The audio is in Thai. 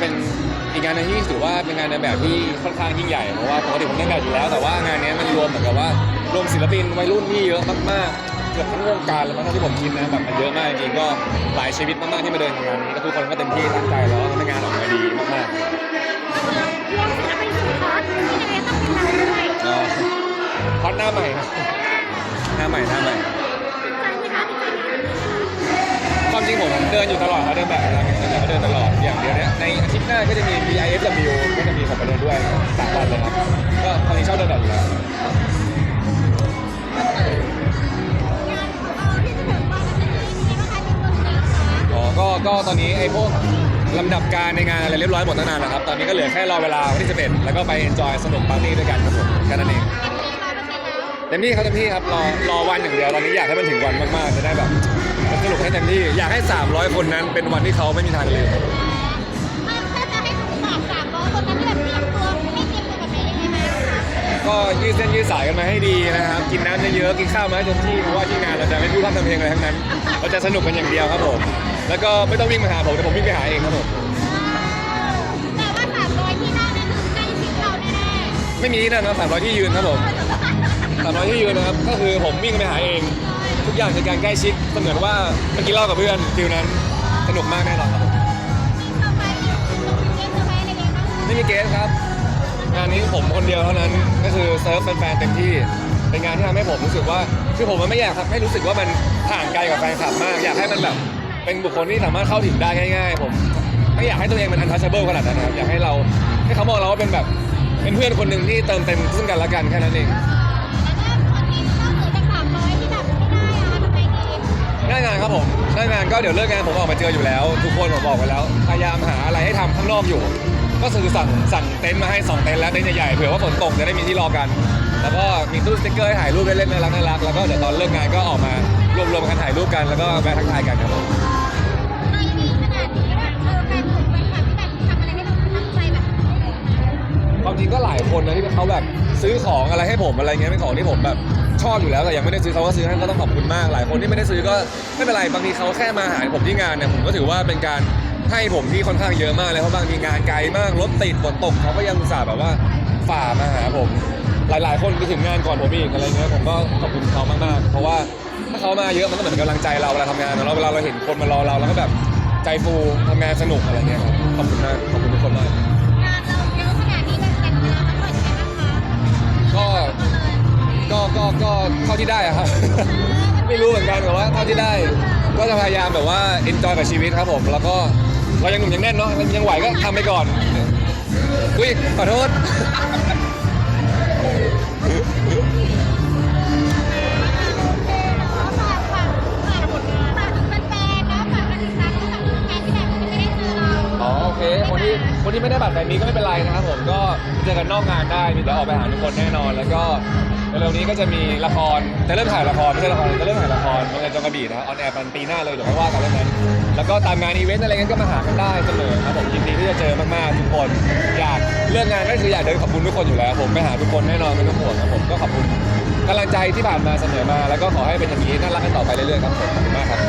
เป็นอีกงานหนึงที่ถือว่าเป็นงานในแบบที่ค่อนข้างยิ่งใหญ่เพราะว่าปกติผมเล่นแบบอยู่แล้ว แต่ว่างานเนี้ยมันรวมเหมือนกับว่ารวมศิลปินวัยรุ่นที่เยอะมากๆเกือบทั้งวงการเลยมั้งเท่าที่ผมคิดนะแบบมันเยอะมากจริงๆก็หลายชีวิตมากๆที่มาเดินงานนี้ก็ทุกคนก็เต็มที่ตั้งใจแล้วก็ทำงานออกมาดีมากๆรวมศิลปินสุดฮอตที่ยังไงต้องเป็นเราด้วยเอ่อฮอตหน้าใหม่ครับหน้าใหม่หน้าใหม่ ผมเดินอยู่ตลอดเขาเดินแบบอะไรเงี้ยก็เดินตลอดอย่างเดียวเนี้ยในอาทิตย์หน้าก็จะมี BIFW ก็จะมีผมไปเดินด้วยสามวันเลยครับก็ตอนนี้ชอบเดินแบบอยู่แล้วงานเอ่อที่จะถึงวันอาทิตย์นี้มีไหมคะมีโปรเจกต์คะอ๋อก็ก็ตอนนี้ไอ้พวกลำดับการในงานอะไรเรียบร้อยหมดตั้งนานแล้วครับ ตอนนี้ก็เหลือแค่รอเวลาวันที่11แล้วก็ไป enjoy สนุกปาร์ตี้ด้วยกันครับผมแค่นั้นเองเต็มที่ร้อยเปอร์เซ็นต์แล้วเต็มที่ครับเต็มที่ครับรอรอวันอย่างเดียวตอนนี้อยากให้มันถึงวันมากๆจะได้แบบ สนุกให้เต็มที่อยากให้ 300 คนนั้นเป็นวันที่เขาไม่มีทางลืมอะถ้าจะให้ผมบอกสามร้อยคนนั้นที่แบบเตรียมตัวให้เตรียมตัวแบบไหนยังไงไหมก็ยืดเส้นยืดสายกันมาให้ดีนะครับ กินน้ำเยอะๆกินข้าวมาให้เต็มที่เพราะว่าที่งานเราจะไม่พูดพร่ำทำเพลงอะไรทั้งนั้น เราจะสนุกกันอย่างเดียวครับผม แล้วก็ไม่ต้องวิ่งมาหาผมแต่ผมวิ่งไปหาเองครับผมแต่ว่าสามร้อยที่นั่งนี่คือใกล้ชิดเราแน่ไม่มีที่นั่งนะสามร้อยที่ยืนครับผมๆสามร้อยที่ยืนนะครับ ก็คือผมวิ่งไปหาเอง ทุกอย่างเป็นการใกล้ชิดเสมือนว่าเมื่อกี้เล่ากับเพื่อนฟิลนั้นสนุกมากแน่นอนครับผมต่อไปมีต้องมีเกมเซอร์ไพรส์อะไรบ้างคะไม่มีเกสครับ งานนี้ผมคนเดียวเท่านั้นก็คือเซิร์ฟแฟนๆเต็มที่เป็นงานที่ทำให้ผมรู้สึกว่าคือผมมันไม่อยากครับให้รู้สึกว่ามันห่างไกลกับแฟนคลับมาก อยากให้มันแบบเป็นบุคคลที่สามารถเข้าถึงได้ง่าย ๆ ผมไม่อยากให้ตัวเองเป็น untouchable ขนาดนั้นนะครับอยากให้เราให้เขามองเราว่าเป็นแบบเป็นเพื่อนคนหนึ่งที่เติมเต็มซึ่งกันและกันแค่นั้นเอง ก็เดี๋ยวเลิกงานผมออกมาเจออยู่แล้ว ทุกคนผมบอกไปแล้ว พยายามหาอะไรให้ทำข้างนอกอยู่ ก็คือสั่งสั่งเต็นท์มาให้สองเต็นท์แล้วเต็นท์ใหญ่ๆเผื่อว่าฝนตกจะได้มีที่รอกัน แล้วก็มีตู้สติ๊กเกอร์ให้ถ่ายรูปเล่นๆน่ารักน่ารักแล้วก็เดี๋ยวตอนเลิกงานก็ออกมารวมๆกันถ่ายรูปกันแล้วก็แวะทักทายกันครับผมไม่ดีขนาดนี้แบบเออแฟนผมแฟนคลับที่แบบทำอะไรให้เราประทับใจแบบนี้เลยความจริงก็หลายคนนะที่เขาแบบซื้อของอะไรให้ผมอะไรเงี้ยเป็นของที่ผมแบบ ชอบอยู่แล้วแต่ยังไม่ได้ซื้อเขาก็ซื้อให้ก็ต้องขอบคุณมากหลายคนที่ไม่ได้ซื้อก็ไม่เป็นไรบางทีเขาแค่มาหาผมที่งานเนี่ยผมก็ถือว่าเป็นการให้ผมที่ค่อนข้างเยอะมากเลยเพราะบางทีงานไกลมากรถติดฝนตกเขาก็ยังอุตส่าห์แบบว่าฝ่ามาหาผม หลายๆ คนไปถึงงานก่อนผมอีกอะไรเงี้ยผมก็ขอบคุณเขามากๆ เพราะว่าถ้าเขามาเยอะมันก็เหมือนกำลังใจเราเวลาทำงานแล้วเวลาเราเห็นคนมารอเราเราก็แบบใจฟูทำงานสนุกอะไรเงี้ยครับขอบคุณมากขอบคุณทุกคนมาก เท่าที่ได้ครับ ไม่รู้เหมือนกันแต่ว่าเท่าที่ได้ ก็จะพยายามแบบว่า enjoy กับชีวิตครับผม แล้วก็เรายังหนุ่มยังแน่นเนาะยังไหวก็ทำไปก่อนอุ้ยขอโทษ คนที่ไม่ได้บัตรแบบนี้ก็ไม่เป็นไรนะครับผมก็เจอกันนอกงานได้มีเดี๋ยวออกไปหาทุกคนแน่นอน แล้วก็เร็วๆนี้ก็จะมีละครจะเริ่มถ่ายละครไม่ใช่ละครจะเริ่มถ่ายละครโรงเรียนจงกระบี่นะออนแอร์ปันปีหน้าเลยเดี๋ยวไม่ว่ากันเรื่องนั้นแล้วก็ตามงานอีเวนต์อะไรเงี้ยก็มาหากันได้เสมอครับผมยินดีที่จะเจอมากๆทุกคนอยากเรื่องงานก็คืออยากเดินขอบคุณทุกคนอยู่แล้ว ผมไปหาทุกคนแน่นอนไม่ต้องห่วงครับผมก็ขอบคุณกำลังใจที่ผ่านมาเสมอมา แล้วก็ขอให้เป็นอย่างนี้น่ารักกันต่อไปเรื่อยๆครับผมขอบคุณมากครับ